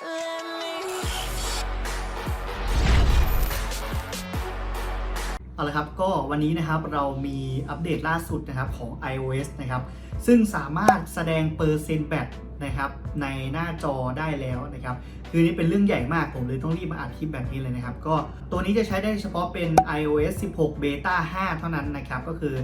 Uh. เอาละครับก็วันนี้นะครับเรามีอัปเดตล่าสุดนะครับของ iOS นะครับซึ่งสามารถแสดงเปอร์เซ็นต์แบตนะครับในหน้าจอได้แล้วนะครับคือนี่เป็นเรื่องใหญ่มากผมเลยต้องรีบมาอัดคลิปแบบนี้เลยนะครับ ก็ตัวนี้จะใช้ได้เฉพาะเป็น iOS 16 Beta 5 เท่านั้นนะครับก็คือ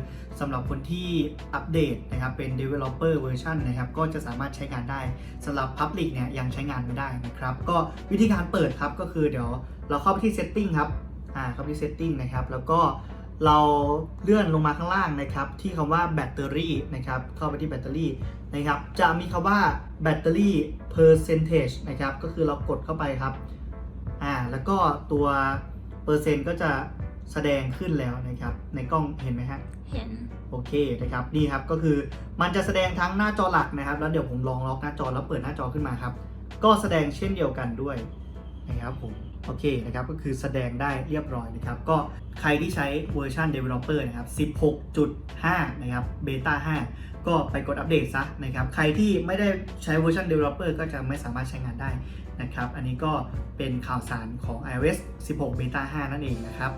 สำหรับคนที่อัปเดตนะครับเป็น developer version นะครับก็จะสามารถใช้งานได้สำหรับ Public เนี่ยยังใช้งานไม่ได้นะครับ ก็วิธีการเปิดครับก็คือเดี๋ยวเราเข้าไปที่ setting ครับ อ่าเข้าไปที่ setting นะครับแล้วก็เราเลื่อนลงมาข้างล่างนะครับ ที่คำว่าแบตเตอรี่นะครับ เข้าไปที่แบตเตอรี่นะครับ จะมีคำว่าแบตเตอรี่ percentage นะครับ ก็คือเรากดเข้าไปครับ อ่า แล้วก็ตัวเปอร์เซ็นต์ก็จะแสดงขึ้นแล้วนะครับ ในกล้องเห็นไหมฮะ เห็น โอเคนะครับ นี่ครับ ก็คือมันจะแสดงทั้งหน้าจอหลักนะครับ แล้วเดี๋ยวผมลองล็อกหน้าจอแล้วเปิดหน้าจอขึ้นมาครับ ก็แสดงเช่นเดียวกันด้วยนะครับผม โอเคนะครับก็คือแสดงได้เรียบร้อยนะครับ ก็ใครที่ใช้เวอร์ชัน Developer นะครับ 16.5 นะครับเบต้า5 ก็ไปกดอัปเดตซะนะครับ ใครที่ไม่ได้ใช้เวอร์ชัน Developer ก็จะไม่สามารถใช้งานได้นะครับ อันนี้ก็เป็นข่าวสารของ iOS 16 Beta 5 นั่นเองนะครับ